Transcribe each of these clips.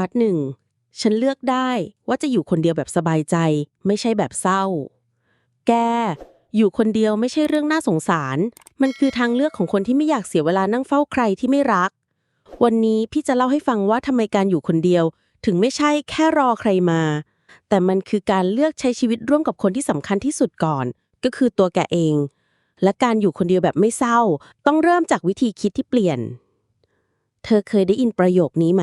าร์ทหนึ่งฉันเลือกได้ว่าจะอยู่คนเดียวแบบสบายใจ ไม่ใช่แบบเศร้า แก อยู่คนเดียวไม่ใช่เรื่องน่าสงสาร มันคือทางเลือกของคนที่ไม่อยากเสียเวลานั่งเฝ้าใครที่ไม่รัก วันนี้พี่จะเล่าให้ฟังว่าทำไมการอยู่คนเดียว ถึงไม่ใช่แค่รอใครมา แต่มันคือการเลือกใช้ชีวิตร่วมกับคนที่สำคัญที่สุดก่อน ก็คือตัวแกเอง และการอยู่คนเดียวแบบไม่เศร้า ต้องเริ่มจากวิธีคิดที่เปลี่ยน เธอเคยได้ยินประโยคนี้ไหม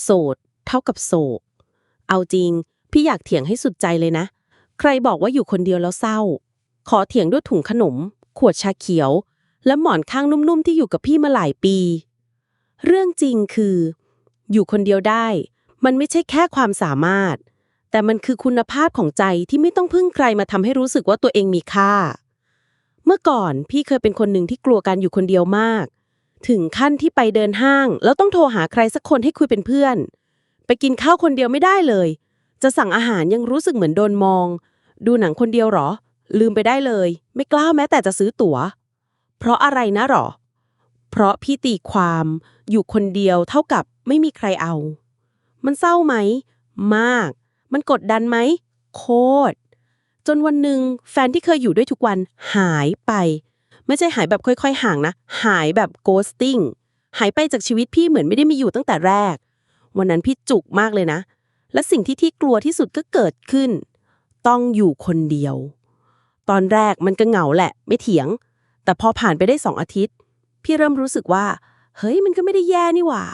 โสด เท่ากับโศก เอาจริง พี่อยากเถียงให้สุดใจเลยนะ ใครบอกว่าอยู่คนเดียวแล้วเศร้า ขอเถียงด้วยถุงขนม ขวดชาเขียว และหมอนข้างนุ่มๆที่อยู่กับพี่มาหลายปี เรื่องจริงคือ อยู่คนเดียวได้ มันไม่ใช่แค่ความสามารถ แต่มันคือคุณภาพของใจที่ไม่ต้องพึ่งใครมาทำให้รู้สึกว่าตัวเองมีค่า เมื่อก่อนพี่เคยเป็นคนหนึ่งที่กลัวการอยู่คนเดียวมาก ถึงขั้นที่ไปเดินห้าง แล้วต้องโทรหาใครสักคนให้คุยเป็นเพื่อน ไปกินข้าวคนเดียวไม่ได้เลย จะสั่งอาหารยังรู้สึกเหมือนโดนมอง ดูหนังคนเดียวหรอ ลืมไปได้เลย ไม่กล้าแม้แต่จะซื้อตั๋ว เพราะอะไรนะหรอ เพราะพี่ตีความอยู่คนเดียวเท่ากับไม่มีใครเอา มันเศร้าไหม มาก มันกดดันไหม โคตร จนวันหนึ่งแฟนที่เคยอยู่ด้วยทุกวันหายไป ไม่ใช่หายแบบค่อยๆ ห่างนะ หายแบบ ghosting หายไปจากชีวิตพี่เหมือนไม่ได้มีอยู่ตั้งแต่แรก วันนั้นพี่จุกมากเลยนะ และสิ่งที่ที่กลัวที่สุดก็เกิดขึ้น ต้องอยู่คนเดียว ตอนแรกมันก็เหงาแหละ ไม่เถียง แต่พอผ่านไปได้สองอาทิตย์ พี่เริ่มรู้สึกว่า เฮ้ยมันก็ไม่ได้แย่นี่หว่า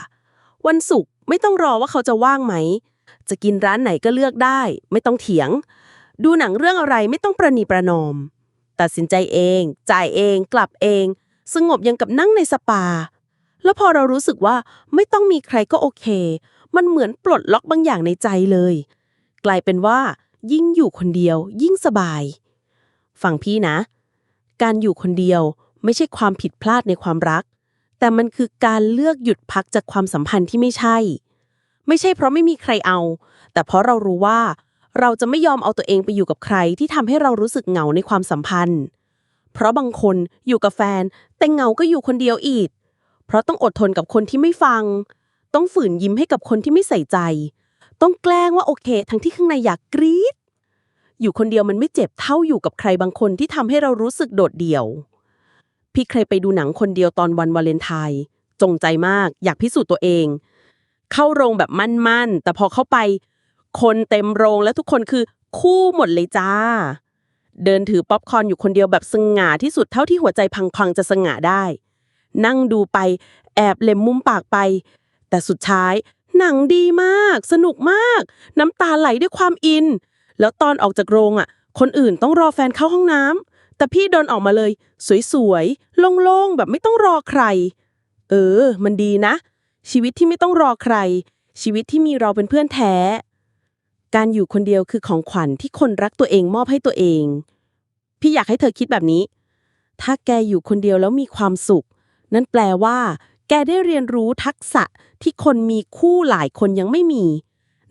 วันศุกร์ไม่ต้องรอว่าเขาจะว่างไหม จะกินร้านไหนก็เลือกได้ ไม่ต้องเถียง ดูหนังเรื่องอะไรไม่ต้องประนีประนอม ตัดสินใจเอง จ่ายเอง กลับเอง สงบยังกับนั่งในสปา แล้วพอเรารู้สึกว่าไม่ต้องมีใครก็โอเค มันเหมือนปลดล็อกบางอย่างในใจเลย กลายเป็นว่า ยิ่งอยู่คนเดียว ยิ่งสบาย ฟังพี่นะ การอยู่คนเดียวไม่ใช่ความผิดพลาดในความรัก แต่มันคือการเลือกหยุดพักจากความสัมพันธ์ที่ไม่ใช่ ไม่ใช่เพราะไม่มีใครเอา แต่เพราะเรารู้ว่า เราจะไม่ยอมเอาตัวเองไปอยู่กับใครที่ทำให้เรารู้สึกเหงาในความสัมพันธ์ เพราะบางคนอยู่กับแฟน แต่เหงาก็อยู่คนเดียวอีก เพราะต้องอดทนกับคนที่ไม่ฟัง ต้องฝืนยิ้มให้กับคนที่ไม่ใส่ใจ ต้องแกล้งว่าโอเค ทั้งที่ข้างในอยากกรี๊ดอยู่คนเดียวมันไม่เจ็บเท่าอยู่กับใครบางคนที่ทำให้เรารู้สึกโดดเดี่ยว พี่เคยไปดูหนังคนเดียวตอนวันวาเลนไทน์จงใจมาก อยากพิสูจน์ตัวเอง เข้าโรงแบบมั่นๆ แต่พอเข้าไป คนเต็มโรงแล้วทุกคนคือคู่หมดเลยจ้า เดินถือป๊อปคอร์นอยู่คนเดียวแบบสง่าที่สุดเท่าที่หัวใจพังๆจะสง่าได้ นั่งดูไป แอบเล็มมุมปากไป แต่สุดท้าย หนังดีมาก สนุกมาก น้ำตาไหลด้วยความอิน แล้วตอนออกจากโรงอะ คนอื่นต้องรอแฟนเข้าห้องน้ำแต่พี่เดินออกมาเลย สวยๆโล่งๆแบบไม่ต้องรอใคร เออ มันดีนะ ชีวิตที่ไม่ต้องรอใคร ชีวิตที่มีเราเป็นเพื่อนแท้ การอยู่คนเดียวคือของขวัญที่คนรักตัวเองมอบให้ตัวเอง พี่อยากให้เธอคิดแบบนี้ ถ้าแกอยู่คนเดียวแล้วมีความสุข นั่นแปลว่า แกได้เรียนรู้ทักษะที่คนมีคู่หลายคนยังไม่มี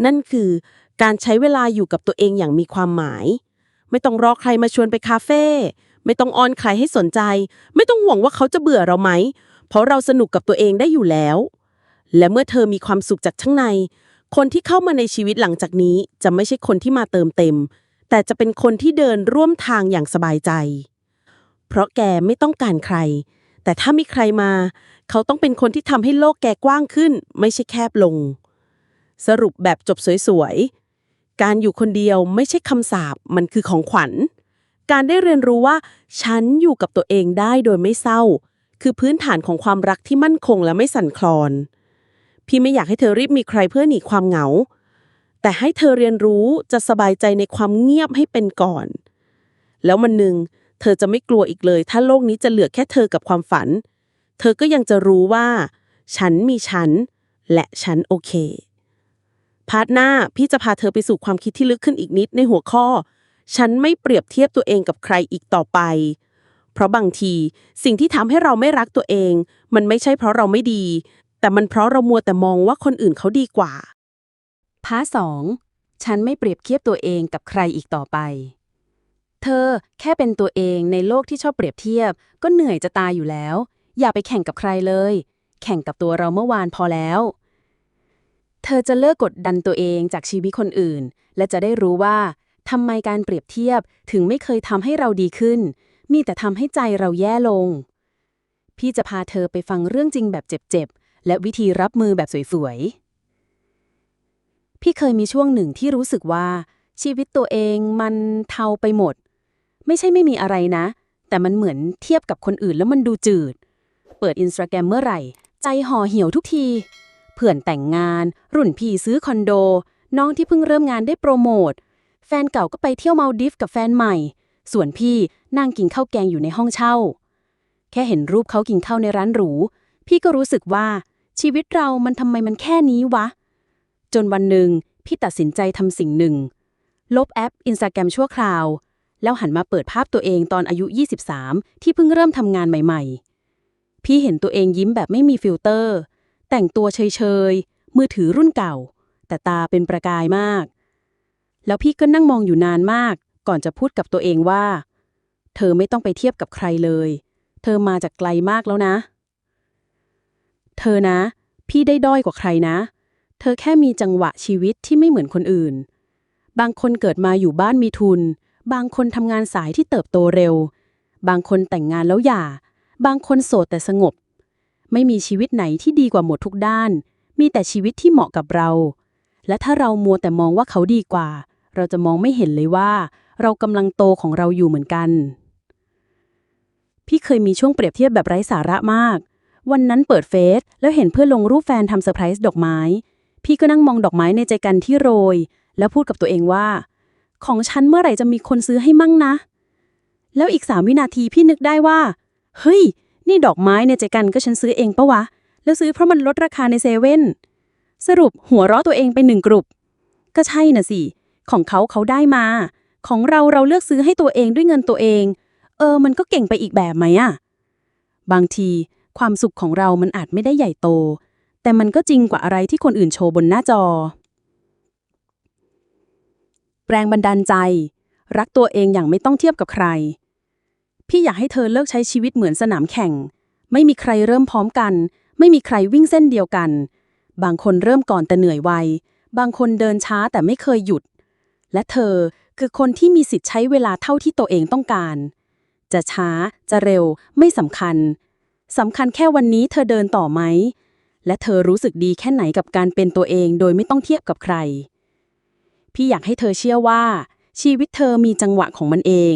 นั่นคือการใช้เวลาอยู่กับตัวเองอย่างมีความหมาย ไม่ต้องรอใครมาชวนไปคาเฟ่ ไม่ต้องอ้อนใครให้สนใจ ไม่ต้องห่วงว่าเขาจะเบื่อเราไหม เพราะเราสนุกกับตัวเองได้อยู่แล้ว และเมื่อเธอมีความสุขจากข้างใน คนที่เข้ามาในชีวิตหลังจากนี้จะไม่ใช่คนที่มาเติมเต็ม แต่จะเป็นคนที่เดินร่วมทางอย่างสบายใจ เพราะแกไม่ต้องการใคร แต่ถ้ามีใครมา เขาต้องเป็นคนที่ทำให้โลกแกกว้างขึ้น ไม่ใช่แคบลง สรุปแบบจบสวยๆ การอยู่คนเดียวไม่ใช่คำสาปมันคือของขวัญ การได้เรียนรู้ว่า ฉันอยู่กับตัวเองได้โดยไม่เศร้า คือพื้นฐานของความรักที่มั่นคงและไม่สั่นคลอน พี่ไม่อยากให้เธอรีบมีใครเพื่อหนีความเหงา แต่ให้เธอเรียนรู้จะสบายใจในความเงียบให้เป็นก่อน แล้วมันหนึ่งเธอจะไม่กลัวอีกเลย ถ้าโลกนี้จะเหลือแค่เธอกับความฝัน เธอก็ยังจะรู้ว่า ฉันมีฉัน และฉันโอเค พาร์ทหน้าพี่จะพาเธอไปสู่ความคิดที่ลึกขึ้นอีกนิดในหัวข้อ ฉันไม่เปรียบเทียบตัวเองกับใครอีกต่อไป เพราะบางทีสิ่งที่ทำให้เราไม่รักตัวเอง มันไม่ใช่เพราะเราไม่ดี แต่มันเพราะเรามัวแต่มองว่าคนอื่นเขาดีกว่า พาสอง ฉันไม่เปรียบเทียบตัวเองกับใครอีกต่อไป เธอแค่เป็นตัวเองในโลกที่ชอบเปรียบเทียบ ก็เหนื่อยจะตายอยู่แล้ว อย่าไปแข่งกับใครเลย แข่งกับตัวเราเมื่อวานพอแล้ว เธอจะเลิกกดดันตัวเองจากชีวิตคนอื่น และจะได้รู้ว่าทำไมการเปรียบเทียบถึงไม่เคยทำให้เราดีขึ้น มีแต่ทำให้ใจเราแย่ลง พี่จะพาเธอไปฟังเรื่องจริงแบบเจ็บ และวิธีรับมือแบบสวยๆ พี่เคยมีช่วงหนึ่งที่รู้สึกว่า ชีวิตตัวเองมันเทาไปหมด ไม่ใช่ไม่มีอะไรนะ แต่มันเหมือนเทียบกับคนอื่นแล้วมันดูจืด เปิดอินสตาแกรมเมื่อไหร่ ใจห่อเหี่ยวทุกที เพื่อนแต่งงาน รุ่นพี่ซื้อคอนโด น้องที่เพิ่งเริ่มงานได้โปรโมท แฟนเก่าก็ไปเที่ยวมาดิฟกับแฟนใหม่ ส่วนพี่นั่งกินข้าวแกงอยู่ในห้องเช่าแค่เห็นรูปเขากินข้าวในร้านหรู พี่ก็รู้สึกว่า ชีวิตเรามันทำไมมันแค่นี้วะ จนวันหนึ่งพี่ตัดสินใจทำสิ่งหนึ่ง ลบแอปอินสตาแกรมชั่วคราว แล้วหันมาเปิดภาพตัวเองตอนอายุ 23 ที่เพิ่งเริ่มทำงานใหม่ ๆ พี่เห็นตัวเองยิ้มแบบไม่มีฟิลเตอร์ แต่งตัวเฉยๆ มือถือรุ่นเก่า แต่ตาเป็นประกายมาก แล้วพี่ก็นั่งมองอยู่นานมาก ก่อนจะพูดกับตัวเองว่า เธอไม่ต้องไปเทียบกับใครเลย เธอมาจากไกลมากแล้วนะ เธอนะ พี่ได้ด้อยกว่าใครนะ เธอแค่มีจังหวะชีวิตที่ไม่เหมือนคนอื่น บางคนเกิดมาอยู่บ้านมีทุน บางคนทำงานสายที่เติบโตเร็ว บางคนแต่งงานแล้วหย่า บางคนโสดแต่สงบ ไม่มีชีวิตไหนที่ดีกว่าหมดทุกด้าน มีแต่ชีวิตที่เหมาะกับเรา และถ้าเรามัวแต่มองว่าเขาดีกว่า เราจะมองไม่เห็นเลยว่า เรากำลังโตของเราอยู่เหมือนกัน พี่เคยมีช่วงเปรียบเทียบแบบไร้สาระมาก วันนั้นเปิดเฟซแล้วเห็นเพื่อนลงรูปแฟนทำเซอร์ไพรส์ดอกไม้ พี่ก็นั่งมองดอกไม้ในใจกันที่โรย แล้วพูดกับตัวเองว่า ของฉันเมื่อไหร่จะมีคนซื้อให้มั่งนะ แล้วอีกสามวินาทีพี่นึกได้ว่า เฮ้ย นี่ดอกไม้ในใจกันก็ฉันซื้อเองปะวะ แล้วซื้อเพราะมันลดราคาในเซเว่นสรุปหัวเราะตัวเองไปหนึ่งกลุ่มก็ใช่น่ะสิ ของเขาเขาได้มา ของเราเราเลือกซื้อให้ตัวเองด้วยเงินตัวเอง เออ มันก็เก่งไปอีกแบบไหมอะบางที ความสุขของเรามันอาจไม่ได้ใหญ่โต แต่มันก็จริงกว่าอะไรที่คนอื่นโชว์บนหน้าจอ แรงบันดาลใจ รักตัวเองอย่างไม่ต้องเทียบกับใคร พี่อยากให้เธอเลิกใช้ชีวิตเหมือนสนามแข่ง ไม่มีใครเริ่มพร้อมกัน ไม่มีใครวิ่งเส้นเดียวกัน บางคนเริ่มก่อนแต่เหนื่อยไว บางคนเดินช้าแต่ไม่เคยหยุด และเธอคือคนที่มีสิทธิ์ใช้เวลาเท่าที่ตัวเองต้องการ จะช้าจะเร็วไม่สำคัญ สำคัญแค่วันนี้เธอเดินต่อไหม และเธอรู้สึกดีแค่ไหนกับการเป็นตัวเองโดยไม่ต้องเทียบกับใคร พี่อยากให้เธอเชื่อว่า ชีวิตเธอมีจังหวะของมันเอง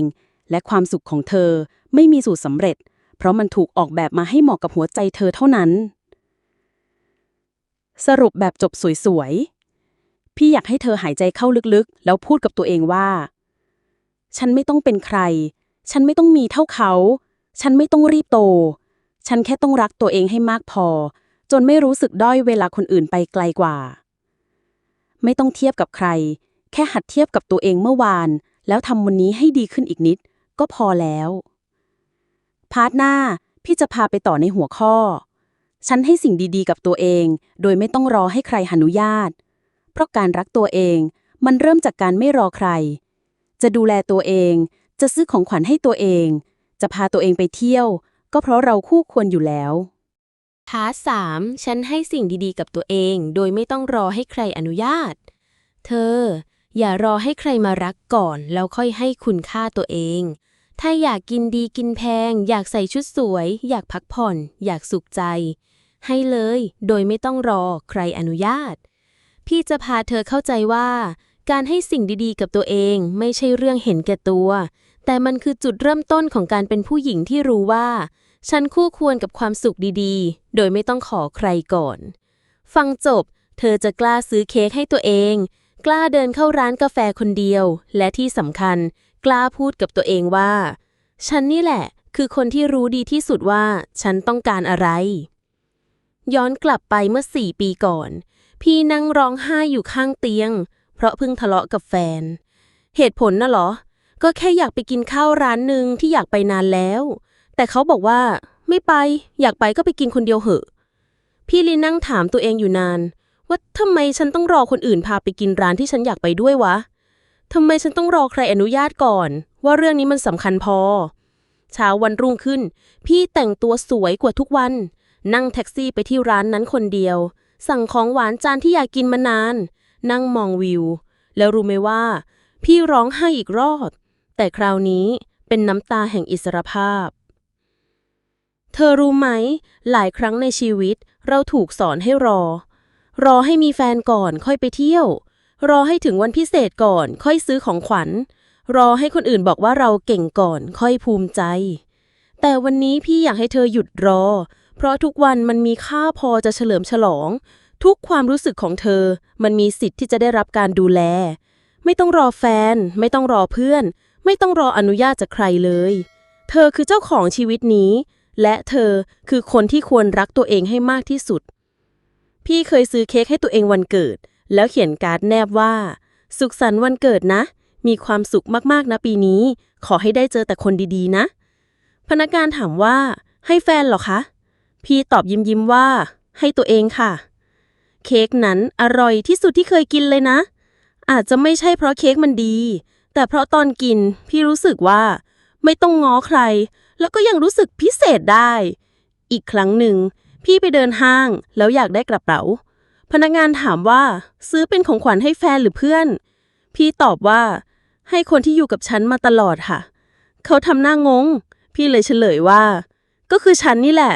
และความสุขของเธอไม่มีสูตรสำเร็จ เพราะมันถูกออกแบบมาให้เหมาะกับหัวใจเธอเท่านั้น สรุปแบบจบสวยๆ พี่อยากให้เธอหายใจเข้าลึกๆ แล้วพูดกับตัวเองว่า ฉันไม่ต้องเป็นใคร ฉันไม่ต้องมีเท่าเขา ฉันไม่ต้องรีบโต ฉันแค่ต้องรักตัวเองให้มากพอ จนไม่รู้สึกด้อยเวลาคนอื่นไปไกลกว่า ไม่ต้องเทียบกับใคร แค่หัดเทียบกับตัวเองเมื่อวาน แล้วทำวันนี้ให้ดีขึ้นอีกนิด ก็พอแล้ว พาร์ทหน้า พี่จะพาไปต่อในหัวข้อ ฉันให้สิ่งดีๆ กับตัวเอง โดยไม่ต้องรอให้ใครอนุญาต เพราะการรักตัวเองมันเริ่มจากการไม่รอใคร จะดูแลตัวเอง จะซื้อของขวัญให้ตัวเอง จะพาตัวเองไปเที่ยว ก็เพราะเราคู่ควรอยู่แล้วพาสามฉันให้สิ่งดีๆกับตัวเอง โดยไม่ต้องรอให้ใครอนุญาต เธอ อย่ารอให้ใครมารักก่อน แล้วค่อยให้คุณค่าตัวเอง ถ้าอยากกินดีกินแพง อยากใส่ชุดสวย อยากพักผ่อน อยากสุขใจ ให้เลย โดยไม่ต้องรอใครอนุญาต พี่จะพาเธอเข้าใจว่า การให้สิ่งดีๆกับตัวเองไม่ใช่เรื่องเห็นแก่ตัว แต่มันคือจุดเริ่มต้นของการเป็นผู้หญิงที่รู้ว่า ฉันคู่ควรกับความสุขดีๆ โดยไม่ต้องขอใครก่อน ฟังจบ เธอจะกล้าซื้อเค้กให้ตัวเอง กล้าเดินเข้าร้านกาแฟคนเดียว และที่สำคัญ กล้าพูดกับตัวเองว่า ฉันนี่แหละ คือคนที่รู้ดีที่สุดว่า ฉันต้องการอะไร ย้อนกลับไปเมื่อสี่ปีก่อน พี่นั่งร้องไห้อยู่ข้างเตียง เพราะเพิ่งทะเลาะกับแฟน เหตุผลน่ะเหรอ ก็แค่อยากไปกินข้าวร้านหนึ่งที่อยากไปนานแล้ว แต่เขาบอกว่า ไม่ไป อยากไปก็ไปกินคนเดียวเหอะ พี่ลินนั่งถามตัวเองอยู่นาน ว่าทำไมฉันต้องรอคนอื่นพาไปกินร้านที่ฉันอยากไปด้วยวะทำไมฉันต้องรอใครอนุญาตก่อน ว่าเรื่องนี้มันสำคัญพอ เช้าวันรุ่งขึ้น พี่แต่งตัวสวยกว่าทุกวัน นั่งแท็กซี่ไปที่ร้านนั้นคนเดียว สั่งของหวานจานที่อยากกินมานาน นั่งมองวิว แล้วรู้ไหมว่า พี่ร้องไห้อีกรอบแต่คราวนี้เป็นน้ำตาแห่งอิสรภาพ เธอรู้ไหม หลายครั้งในชีวิต เราถูกสอนให้รอ รอให้มีแฟนก่อนค่อยไปเที่ยว รอให้ถึงวันพิเศษก่อนค่อยซื้อของขวัญ รอให้คนอื่นบอกว่าเราเก่งก่อนค่อยภูมิใจ แต่วันนี้พี่อยากให้เธอหยุดรอ เพราะทุกวันมันมีค่าพอจะเฉลิมฉลอง ทุกความรู้สึกของเธอ มันมีสิทธิ์ที่จะได้รับการดูแล ไม่ต้องรอแฟน ไม่ต้องรอเพื่อน ไม่ต้องรออนุญาตจากใครเลย เธอคือเจ้าของชีวิตนี้ และเธอคือคนที่ควรรักตัวเองให้มากที่สุด พี่เคยซื้อเค้กให้ตัวเองวันเกิด แล้วเขียนการ์ดแนบว่า สุขสันต์วันเกิดนะ มีความสุขมากๆนะปีนี้ ขอให้ได้เจอแต่คนดีๆ นะ พนักงานถามว่า ให้แฟนเหรอคะ พี่ตอบยิ้มยิ้มๆว่า ให้ตัวเองค่ะ เค้กนั้นอร่อยที่สุดที่เคยกินเลยนะ อาจจะไม่ใช่เพราะเค้กมันดี แต่เพราะตอนกินพี่รู้สึกว่า ไม่ต้องง้อใคร แล้วก็ยังรู้สึกพิเศษได้ อีกครั้งหนึ่ง พี่ไปเดินห้างแล้วอยากได้กระเป๋า พนักงานถามว่าซื้อเป็นของขวัญให้แฟนหรือเพื่อน พี่ตอบว่า ให้คนที่อยู่กับฉันมาตลอดค่ะ เขาทำหน้างง พี่เลยเฉลยว่า ก็คือฉันนี่แหละ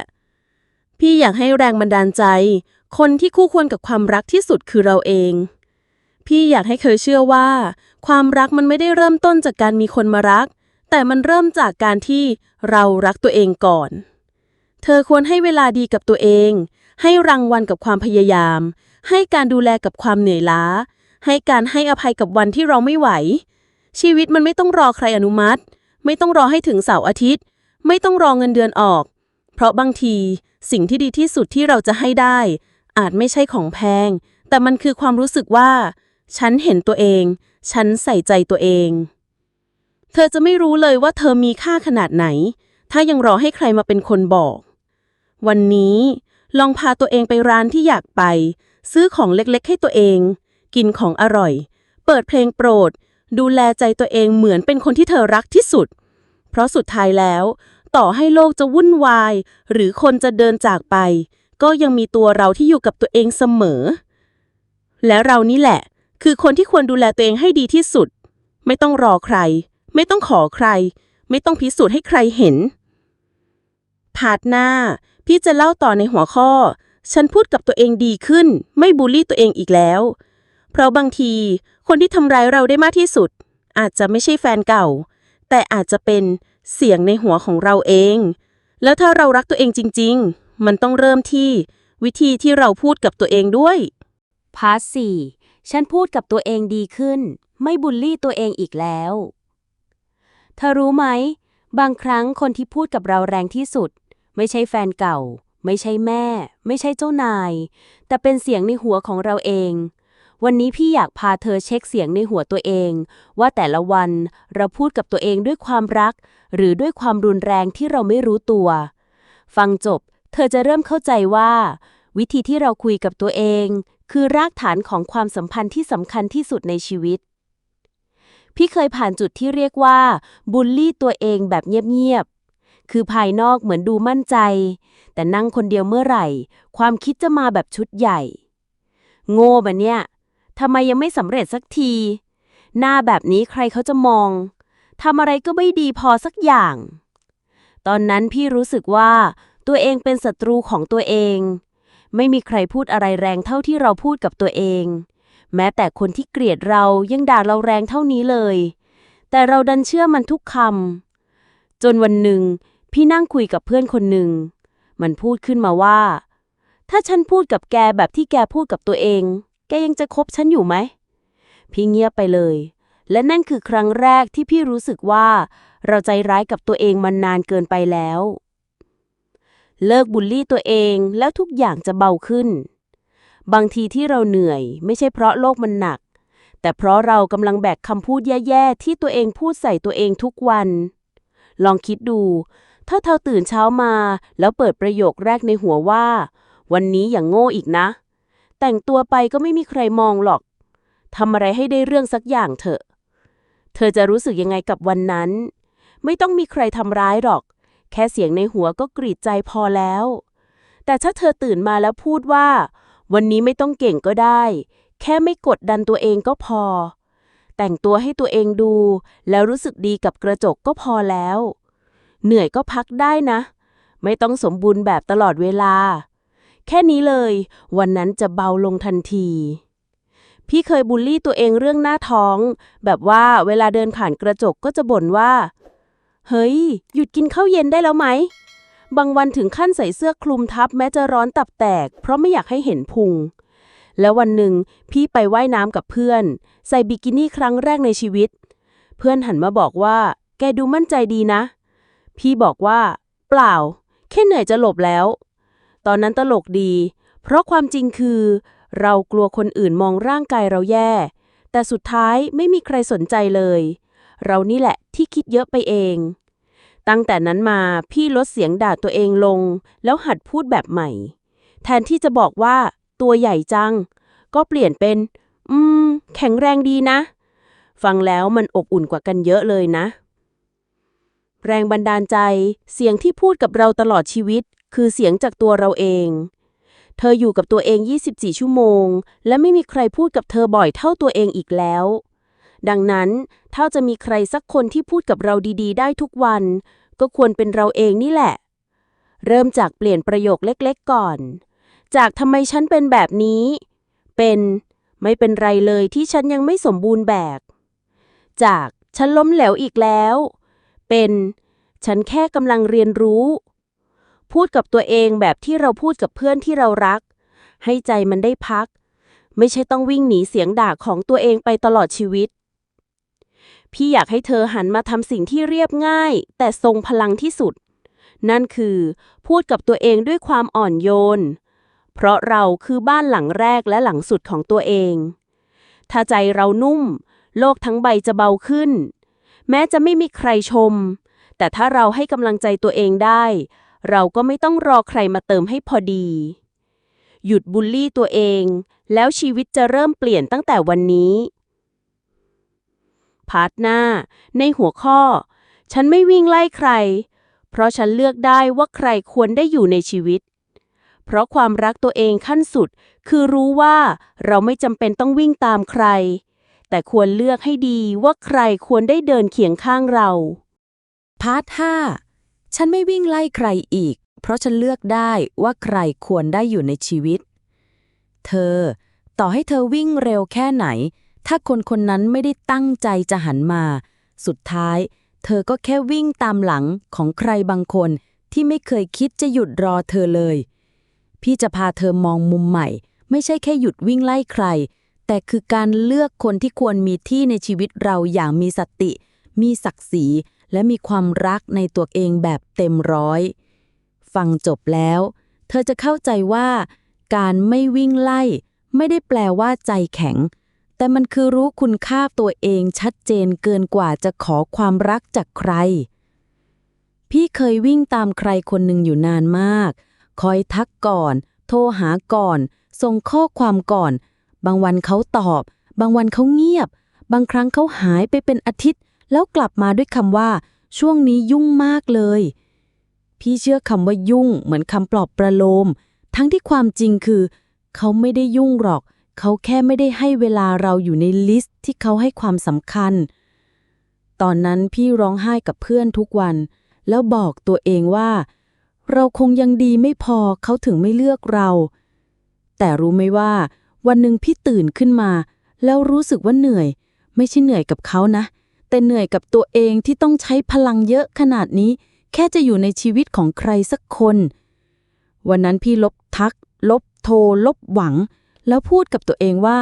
พี่อยากให้แรงบันดาลใจ คนที่คู่ควรกับความรักที่สุดคือเราเองพี่อยากให้เธอเชื่อว่า ความรักมันไม่ได้เริ่มต้นจากการมีคนมารัก แต่มันเริ่มจากการที่เรารักตัวเองก่อน เธอควรให้เวลาดีกับตัวเอง ให้รางวัลกับความพยายาม ให้การดูแลกับความเหนื่อยล้า ให้การให้อภัยกับวันที่เราไม่ไหว ชีวิตมันไม่ต้องรอใครอนุมัติ ไม่ต้องรอให้ถึงเสาร์อาทิตย์ ไม่ต้องรอเงินเดือนออก เพราะบางทีสิ่งที่ดีที่สุดที่เราจะให้ได้ อาจไม่ใช่ของแพง แต่มันคือความรู้สึกว่า ฉันเห็นตัวเอง ฉันใส่ใจตัวเอง เธอจะไม่รู้เลยว่าเธอมีค่าขนาดไหน ถ้ายังรอให้ใครมาเป็นคนบอก วันนี้ลองพาตัวเองไปร้านที่อยากไป ซื้อของเล็กๆ ให้ตัวเอง กินของอร่อย เปิดเพลงโปรด ดูแลใจตัวเองเหมือนเป็นคนที่เธอรักที่สุด เพราะสุดท้ายแล้ว ต่อให้โลกจะวุ่นวาย หรือคนจะเดินจากไป ก็ยังมีตัวเราที่อยู่กับตัวเองเสมอ และเรานี่แหละ คือคนที่ควรดูแลตัวเองให้ดีที่สุด ไม่ต้องรอใคร ไม่ต้องขอใคร ไม่ต้องพิสูจน์ให้ใครเห็น พาร์ทหน้า พี่จะเล่าต่อในหัวข้อ ฉันพูดกับตัวเองดีขึ้น ไม่บูลลี่ตัวเองอีกแล้ว เพราะบางทีคนที่ทำร้ายเราได้มากที่สุด อาจจะไม่ใช่แฟนเก่า แต่อาจจะเป็นเสียงในหัวของเราเอง แล้วถ้าเรารักตัวเองจริง ๆ มันต้องเริ่มที่วิธีที่เราพูดกับตัวเองด้วยพาร์ทสี่ฉันพูดกับตัวเองดีขึ้น ไม่บูลลี่ตัวเองอีกแล้ว เธอรู้ไหม บางครั้งคนที่พูดกับเราแรงที่สุด ไม่ใช่แฟนเก่า ไม่ใช่แม่ ไม่ใช่เจ้านาย แต่เป็นเสียงในหัวของเราเอง วันนี้พี่อยากพาเธอเช็คเสียงในหัวตัวเอง ว่าแต่ละวันเราพูดกับตัวเองด้วยความรัก หรือด้วยความรุนแรงที่เราไม่รู้ตัว ฟังจบ เธอจะเริ่มเข้าใจว่า วิธีที่เราคุยกับตัวเอง คือรากฐานของความสัมพันธ์ที่สำคัญที่สุดในชีวิต พี่เคยผ่านจุดที่เรียกว่าบูลลี่ตัวเองแบบเงียบๆ คือภายนอกเหมือนดูมั่นใจ แต่นั่งคนเดียวเมื่อไหร่ ความคิดจะมาแบบชุดใหญ่ โง่แบบเนี้ยทำไมยังไม่สำเร็จสักที หน้าแบบนี้ใครเขาจะมองทำอะไรก็ไม่ดีพอสักอย่าง ตอนนั้นพี่รู้สึกว่าตัวเองเป็นศัตรูของตัวเอง ไม่มีใครพูดอะไรแรงเท่าที่เราพูดกับตัวเอง แม้แต่คนที่เกลียดเรายังด่าเราแรงเท่านี้เลย แต่เราดันเชื่อมันทุกคำจนวันหนึ่ง พี่นั่งคุยกับเพื่อนคนหนึ่ง มันพูดขึ้นมาว่า ถ้าฉันพูดกับแกแบบที่แกพูดกับตัวเอง แกยังจะคบฉันอยู่ไหม พี่เงียบไปเลย และนั่นคือครั้งแรกที่พี่รู้สึกว่า เราใจร้ายกับตัวเองมันนานเกินไปแล้ว เลิกบูลลี่ตัวเองแล้วทุกอย่างจะเบาขึ้น บางทีที่เราเหนื่อย ไม่ใช่เพราะโลกมันหนัก แต่เพราะเรากำลังแบกคำพูดแย่ๆ ที่ตัวเองพูดใส่ตัวเองทุกวัน ลองคิดดู ถ้าเธอตื่นเช้ามา แล้วเปิดประโยคแรกในหัวว่า วันนี้อย่างโง่อีกนะ แต่งตัวไปก็ไม่มีใครมองหรอกทำอะไรให้ได้เรื่องสักอย่างเถอะ เธอจะรู้สึกยังไงกับวันนั้น ไม่ต้องมีใครทำร้ายหรอก แค่เสียงในหัวก็กรีดใจพอแล้ว แต่ถ้าเธอตื่นมาแล้วพูดว่า วันนี้ไม่ต้องเก่งก็ได้ แค่ไม่กดดันตัวเองก็พอ แต่งตัวให้ตัวเองดู แล้วรู้สึกดีกับกระจกก็พอแล้ว เหนื่อยก็พักได้นะ ไม่ต้องสมบูรณ์แบบตลอดเวลา แค่นี้เลย วันนั้นจะเบาลงทันทีพี่เคยบูลลี่ตัวเองเรื่องหน้าท้อง แบบว่าเวลาเดินผ่านกระจกก็จะบ่นว่า เฮ้ย หยุดกินข้าวเย็นได้แล้วไหม บางวันถึงขั้นใส่เสื้อคลุมทับแม้จะร้อนตับแตก เพราะไม่อยากให้เห็นพุง แล้ววันหนึ่งพี่ไปไว่ายน้ำกับเพื่อน ใส่บิกินี่ครั้งแรกในชีวิต เพื่อนหันมาบอกว่า แกดูมั่นใจดีนะ พี่บอกว่า เปล่า แค่เหนื่อยจะหลบแล้ว ตอนนั้นตลกดี เพราะความจริงคือ เรากลัวคนอื่นมองร่างกายเราแย่ แต่สุดท้ายไม่มีใครสนใจเลย เรานี่แหละที่คิดเยอะไปเอง ตั้งแต่นั้นมาพี่ลดเสียงด่าตัวเองลง แล้วหัดพูดแบบใหม่ แทนที่จะบอกว่าตัวใหญ่จัง ก็เปลี่ยนเป็น อืม แข็งแรงดีนะ ฟังแล้วมันอบอุ่นกว่ากันเยอะเลยนะ แรงบันดาลใจ เสียงที่พูดกับเราตลอดชีวิต คือเสียงจากตัวเราเอง เธออยู่กับตัวเอง 24 ชั่วโมง และไม่มีใครพูดกับเธอบ่อยเท่าตัวเองอีกแล้ว ดังนั้น ถ้าจะมีใครสักคนที่พูดกับเราดีๆ ได้ทุกวัน ก็ควรเป็นเราเองนี่แหละ เริ่มจากเปลี่ยนประโยคเล็กๆก่อน จากทำไมฉันเป็นแบบนี้ เป็นไม่เป็นไรเลยที่ฉันยังไม่สมบูรณ์แบบ จากฉันล้มเหลวอีกแล้ว เป็นฉันแค่กำลังเรียนรู้ พูดกับตัวเองแบบที่เราพูดกับเพื่อนที่เรารัก ให้ใจมันได้พัก ไม่ใช่ต้องวิ่งหนีเสียงด่าของตัวเองไปตลอดชีวิต พี่อยากให้เธอหันมาทำสิ่งที่เรียบง่าย แต่ทรงพลังที่สุด นั่นคือ พูดกับตัวเองด้วยความอ่อนโยน เพราะเราคือบ้านหลังแรกและหลังสุดของตัวเอง ถ้าใจเรานุ่ม โลกทั้งใบจะเบาขึ้น แม้จะไม่มีใครชม แต่ถ้าเราให้กำลังใจตัวเองได้ เราก็ไม่ต้องรอใครมาเติมให้พอดี หยุดบูลลี่ตัวเอง แล้วชีวิตจะเริ่มเปลี่ยนตั้งแต่วันนี้ พาร์ทหน้า ในหัวข้อ ฉันไม่วิ่งไล่ใคร เพราะฉันเลือกได้ว่าใครควรได้อยู่ในชีวิต เพราะความรักตัวเองขั้นสุด คือรู้ว่าเราไม่จำเป็นต้องวิ่งตามใคร แต่ควรเลือกให้ดีว่าใครควรได้เดินเคียงข้างเราพาร์ท5ฉันไม่วิ่งไล่ใครอีก เพราะฉันเลือกได้ว่าใครควรได้อยู่ในชีวิต เธอ ต่อให้เธอวิ่งเร็วแค่ไหน ถ้าคนคนนั้นไม่ได้ตั้งใจจะหันมา สุดท้าย เธอก็แค่วิ่งตามหลังของใครบางคนที่ไม่เคยคิดจะหยุดรอเธอเลย พี่จะพาเธอมองมุมใหม่ ไม่ใช่แค่หยุดวิ่งไล่ใคร แต่คือการเลือกคนที่ควรมีที่ในชีวิตเราอย่างมีสติ มีศักดิ์ศรี และมีความรักในตัวเองแบบเต็มร้อย ฟังจบแล้ว เธอจะเข้าใจว่า การไม่วิ่งไล่ ไม่ได้แปลว่าใจแข็ง แต่มันคือรู้คุณค่าตัวเองชัดเจนเกินกว่าจะขอความรักจากใคร พี่เคยวิ่งตามใครคนหนึ่งอยู่นานมาก คอยทักก่อน โทรหาก่อน ส่งข้อความก่อน บางวันเขาตอบ บางวันเขาเงียบ บางครั้งเขาหายไปเป็นอาทิตย์ แล้วกลับมาด้วยคำว่า ช่วงนี้ยุ่งมากเลย พี่เชื่อคำว่ายุ่งเหมือนคำปลอบประโลม ทั้งที่ความจริงคือ เขาไม่ได้ยุ่งหรอกเขาแค่ไม่ได้ให้เวลาเราอยู่ในลิสต์ที่เขาให้ความสำคัญ ตอนนั้นพี่ร้องไห้กับเพื่อนทุกวัน แล้วบอกตัวเองว่า เราคงยังดีไม่พอเขาถึงไม่เลือกเรา แต่รู้ไหมว่า วันหนึ่งพี่ตื่นขึ้นมา แล้วรู้สึกว่าเหนื่อย ไม่ใช่เหนื่อยกับเขานะ แต่เหนื่อยกับตัวเองที่ต้องใช้พลังเยอะขนาดนี้ แค่จะอยู่ในชีวิตของใครสักคน วันนั้นพี่ลบทัก ลบโทรลบหวัง แล้วพูดกับตัวเองว่า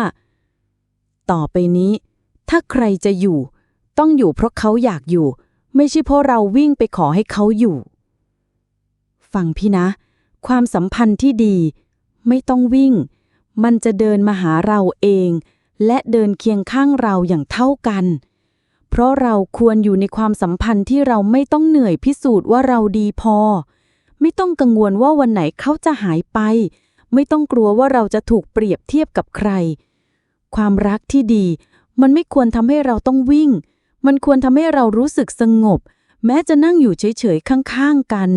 ต่อไปนี้ ถ้าใครจะอยู่ ต้องอยู่เพราะเขาอยากอยู่ ไม่ใช่เพราะเราวิ่งไปขอให้เขาอยู่ ฟังพี่นะ ความสัมพันธ์ที่ดี ไม่ต้องวิ่ง มันจะเดินมาหาเราเอง และเดินเคียงข้างเราอย่างเท่ากัน เพราะเราควรอยู่ในความสัมพันธ์ที่เราไม่ต้องเหนื่อยพิสูจน์ว่าเราดีพอ ไม่ต้องกังวลว่าวันไหนเขาจะหายไป ไม่ต้องกลัวว่าเราจะถูกเปรียบเทียบกับใคร ความรักที่ดี มันไม่ควรทำให้เราต้องวิ่ง มันควรทำให้เรารู้สึกสงบ แม้จะนั่งอยู่เฉยๆข้างๆกัน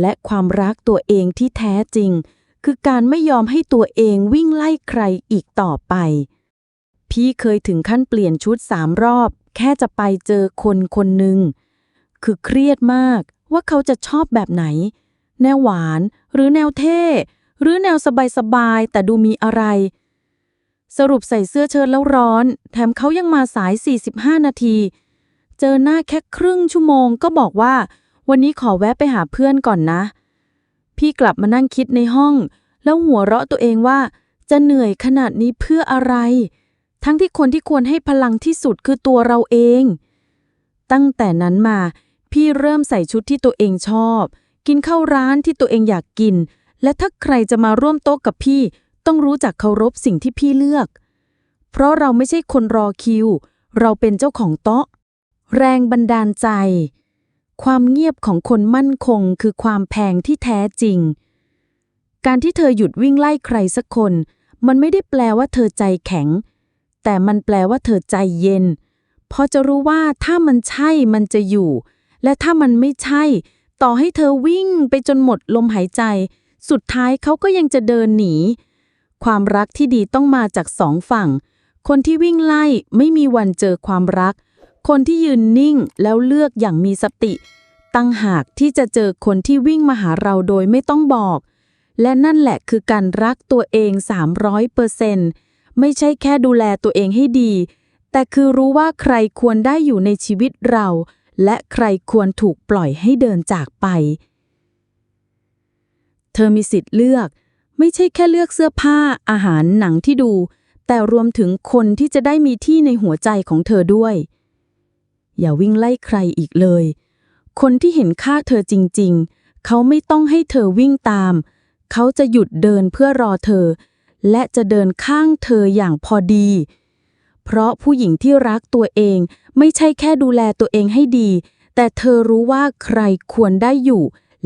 และความรักตัวเองที่แท้จริง คือการไม่ยอมให้ตัวเองวิ่งไล่ใครอีกต่อไป พี่เคยถึงขั้นเปลี่ยนชุดสามรอบ แค่จะไปเจอคนคนหนึ่งคือเครียดมากว่าเขาจะชอบแบบไหน แนวหวานหรือแนวเท่ หรือแนวสบายๆแต่ดูมีอะไร สรุปใส่เสื้อเชิ้ตแล้วร้อน แถมเขายังมาสาย 45 นาที เจอหน้าแค่ครึ่งชั่วโมงก็บอกว่า วันนี้ขอแวะไปหาเพื่อนก่อนนะ พี่กลับมานั่งคิดในห้อง แล้วหัวเราะตัวเองว่า จะเหนื่อยขนาดนี้เพื่ออะไร ทั้งที่คนที่ควรให้พลังที่สุดคือตัวเราเอง ตั้งแต่นั้นมาพี่เริ่มใส่ชุดที่ตัวเองชอบ กินข้าวร้านที่ตัวเองอยากกิน และถ้าใครจะมาร่วมโต๊ะกับพี่ ต้องรู้จักเคารพสิ่งที่พี่เลือก เพราะเราไม่ใช่คนรอคิว เราเป็นเจ้าของโต๊ะ แรงบันดาลใจ ความเงียบของคนมั่นคงคือความแพงที่แท้จริง การที่เธอหยุดวิ่งไล่ใครสักคน มันไม่ได้แปลว่าเธอใจแข็ง แต่มันแปลว่าเธอใจเย็น พอจะรู้ว่าถ้ามันใช่มันจะอยู่ และถ้ามันไม่ใช่ ต่อให้เธอวิ่งไปจนหมดลมหายใจ สุดท้ายเขาก็ยังจะเดินหนี ความรักที่ดีต้องมาจากสองฝั่ง คนที่วิ่งไล่ไม่มีวันเจอความรัก คนที่ยืนนิ่งแล้วเลือกอย่างมีสติ ตั้งหากที่จะเจอคนที่วิ่งมาหาเราโดยไม่ต้องบอก และนั่นแหละคือการรักตัวเอง 300เปอร์เซนไม่ใช่แค่ดูแลตัวเองให้ดี แต่คือรู้ว่าใครควรได้อยู่ในชีวิตเรา และใครควรถูกปล่อยให้เดินจากไป ธอมีสิทธิ์เลือก ไม่ใช่แค่เลือกเสื้อผ้าอาหารหนังที่ดู แต่รวมถึงคนที่จะได้มีที่ในหัวใจของเธอด้วย อย่าวิ่งไล่ใครอีกเลย คนที่เห็นค่าเธอจริง ๆ เขาไม่ต้องให้เธอวิ่งตาม เขาจะหยุดเดินเพื่อรอเธอ และจะเดินข้างเธออย่างพอดี เพราะผู้หญิงที่รักตัวเองไม่ใช่แค่ดูแลตัวเองให้ดี แต่เธอรู้ว่าใครควรได้อยู่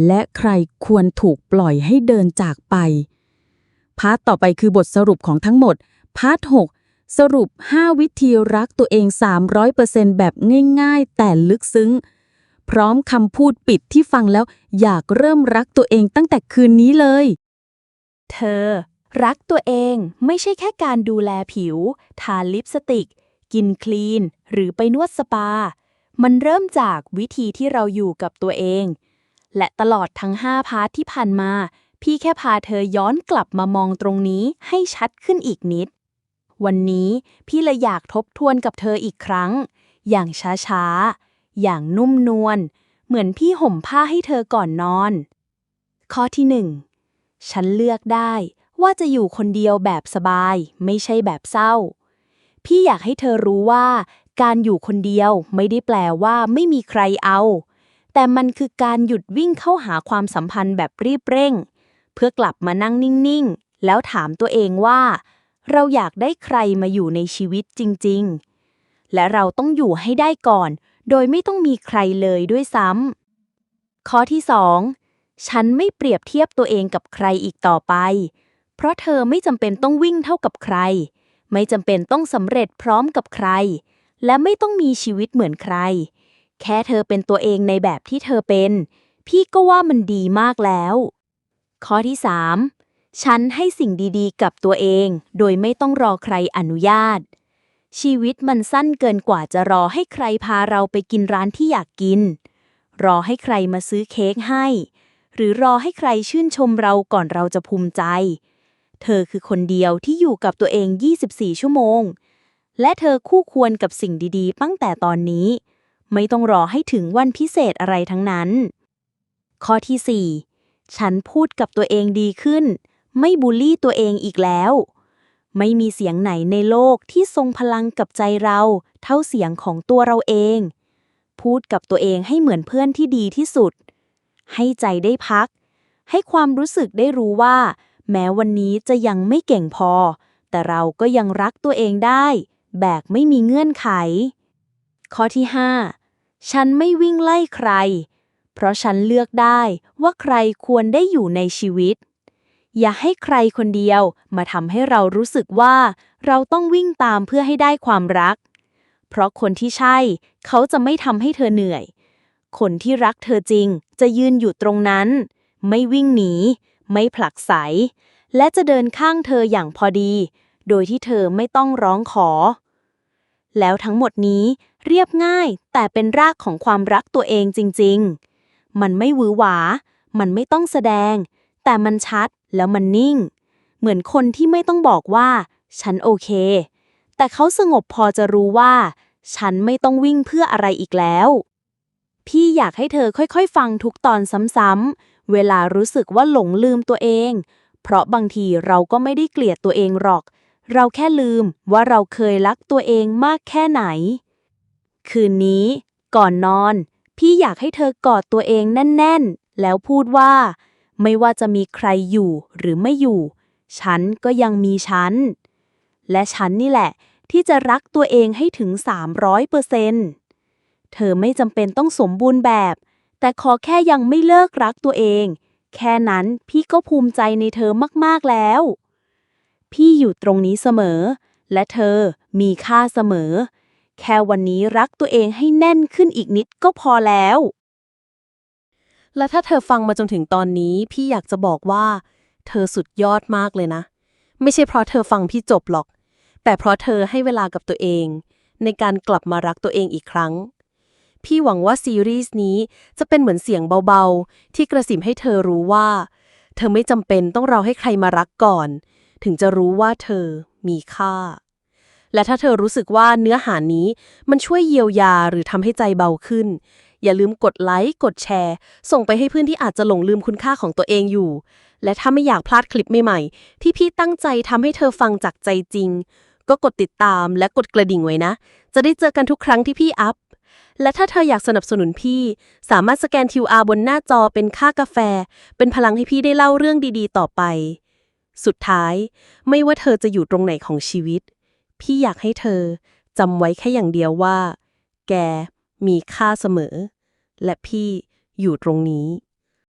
และใครควรถูกปล่อยให้เดินจากไป พาร์ทต่อไปคือบทสรุปของทั้งหมด พาร์ท 6 สรุป 5 วิธีรักตัวเอง 300%แบบง่ายๆ แต่ลึกซึ้ง พร้อมคำพูดปิดที่ฟังแล้วอยากเริ่มรักตัวเองตั้งแต่คืนนี้เลย เธอ รักตัวเองไม่ใช่แค่การดูแลผิว ทาลิปสติก กินคลีน หรือไปนวดสปา มันเริ่มจากวิธีที่เราอยู่กับตัวเอง และตลอดทั้ง 5 พาร์ทที่ผ่านมา พี่แค่พาเธอย้อนกลับมามองตรงนี้ให้ชัดขึ้นอีกนิด วันนี้พี่เลยอยากทบทวนกับเธออีกครั้ง อย่างช้าๆ อย่างนุ่มนวล เหมือนพี่ห่มผ้าให้เธอก่อนนอน ข้อที่หนึ่งฉันเลือกได้ว่าจะอยู่คนเดียวแบบสบาย ไม่ใช่แบบเศร้า พี่อยากให้เธอรู้ว่า การอยู่คนเดียวไม่ได้แปลว่าไม่มีใครเอา แต่มันคือการหยุดวิ่งเข้าหาความสัมพันธ์แบบรีบเร่ง เพื่อกลับมานั่งนิ่งๆ แล้วถามตัวเองว่า เราอยากได้ใครมาอยู่ในชีวิตจริง ๆ และเราต้องอยู่ให้ได้ก่อน โดยไม่ต้องมีใครเลยด้วยซ้ำข้อที่สองฉันไม่เปรียบเทียบตัวเองกับใครอีกต่อไป เพราะเธอไม่จำเป็นต้องวิ่งเท่ากับใคร ไม่จำเป็นต้องสำเร็จพร้อมกับใคร และไม่ต้องมีชีวิตเหมือนใคร แค่เธอเป็นตัวเองในแบบที่เธอเป็น พี่ก็ว่ามันดีมากแล้ว ข้อที่ 3 ฉันให้สิ่งดีๆ กับตัวเอง โดยไม่ต้องรอใครอนุญาต ชีวิตมันสั้นเกินกว่าจะรอให้ใครพาเราไปกินร้านที่อยากกิน รอให้ใครมาซื้อเค้กให้ หรือรอให้ใครชื่นชมเราก่อนเราจะภูมิใจ เธอคือคนเดียวที่อยู่กับตัวเอง 24 ชั่วโมง และเธอคู่ควรกับสิ่งดีๆตั้งแต่ตอนนี้ ไม่ต้องรอให้ถึงวันพิเศษอะไรทั้งนั้น ข้อที่ 4 ฉันพูดกับตัวเองดีขึ้น ไม่บูลลี่ตัวเองอีกแล้ว ไม่มีเสียงไหนในโลกที่ทรงพลังกับใจเรา เท่าเสียงของตัวเราเอง พูดกับตัวเองให้เหมือนเพื่อนที่ดีที่สุด ให้ใจได้พัก ให้ความรู้สึกได้รู้ว่า แม้วันนี้จะยังไม่เก่งพอ แต่เราก็ยังรักตัวเองได้ แบกไม่มีเงื่อนไขข้อที่5 ฉันไม่วิ่งไล่ใคร เพราะฉันเลือกได้ว่าใครควรได้อยู่ในชีวิต อย่าให้ใครคนเดียวมาทำให้เรารู้สึกว่า เราต้องวิ่งตามเพื่อให้ได้ความรัก เพราะคนที่ใช่ เขาจะไม่ทำให้เธอเหนื่อย คนที่รักเธอจริงจะยืนอยู่ตรงนั้น ไม่วิ่งหนี ไม่ผลักไส และจะเดินข้างเธออย่างพอดี โดยที่เธอไม่ต้องร้องขอ แล้วทั้งหมดนี้ เรียบง่ายแต่เป็นรากของความรักตัวเองจริง ๆ มันไม่หวือหวา มันไม่ต้องแสดง แต่มันชัดแล้วมันนิ่ง เหมือนคนที่ไม่ต้องบอกว่า ฉันโอเค แต่เขาสงบพอจะรู้ว่า ฉันไม่ต้องวิ่งเพื่ออะไรอีกแล้ว พี่อยากให้เธอค่อยๆ ฟังทุกตอนซ้ำๆ เวลารู้สึกว่าหลงลืมตัวเอง เพราะบางทีเราก็ไม่ได้เกลียดตัวเองหรอก เราแค่ลืมว่าเราเคยรักตัวเองมากแค่ไหน คืนนี้ ก่อนนอน พี่อยากให้เธอกอดตัวเองแน่น ๆ แล้วพูดว่า ไม่ว่าจะมีใครอยู่หรือไม่อยู่ ฉันก็ยังมีฉัน และฉันนี่แหละ ที่จะรักตัวเองให้ถึง 300เปอร์เซนเธอไม่จำเป็นต้องสมบูรณ์แบบ แต่ขอแค่ยังไม่เลิกรักตัวเอง แค่นั้นพี่ก็ภูมิใจในเธอมาก ๆ แล้ว พี่อยู่ตรงนี้เสมอ และเธอมีค่าเสมอ แค่วันนี้รักตัวเองให้แน่นขึ้นอีกนิดก็พอแล้ว และถ้าเธอฟังมาจนถึงตอนนี้พี่อยากจะบอกว่า เธอสุดยอดมากเลยนะ ไม่ใช่เพราะเธอฟังพี่จบหรอก แต่เพราะเธอให้เวลากับตัวเอง ในการกลับมารักตัวเองอีกครั้ง พี่หวังว่าซีรีส์นี้จะเป็นเหมือนเสียงเบาๆ ที่กระสิมให้เธอรู้ว่า เธอไม่จำเป็นต้องรอให้ใครมารักก่อน ถึงจะรู้ว่าเธอมีค่า และถ้าเธอรู้สึกว่าเนื้อหานี้มันช่วยเยียวยาหรือทำให้ใจเบาขึ้น อย่าลืมกดไลค์กดแชร์ ส่งไปให้เพื่อนที่อาจจะหลงลืมคุณค่าของตัวเองอยู่ และถ้าไม่อยากพลาดคลิปใหม่ๆ ที่พี่ตั้งใจทำให้เธอฟังจากใจจริง ก็กดติดตามและกดกระดิ่งไว้นะ จะได้เจอกันทุกครั้งที่พี่อัพและถ้าเธออยากสนับสนุนพี่ สามารถสแกน QR บนหน้าจอเป็นค่ากาแฟ เป็นพลังให้พี่ได้เล่าเรื่องดีๆ ต่อไป สุดท้าย ไม่ว่าเธอจะอยู่ตรงไหนของชีวิต พี่อยากให้เธอจำไว้แค่อย่างเดียวว่า แกมีค่าเสมอ และพี่อยู่ตรงนี้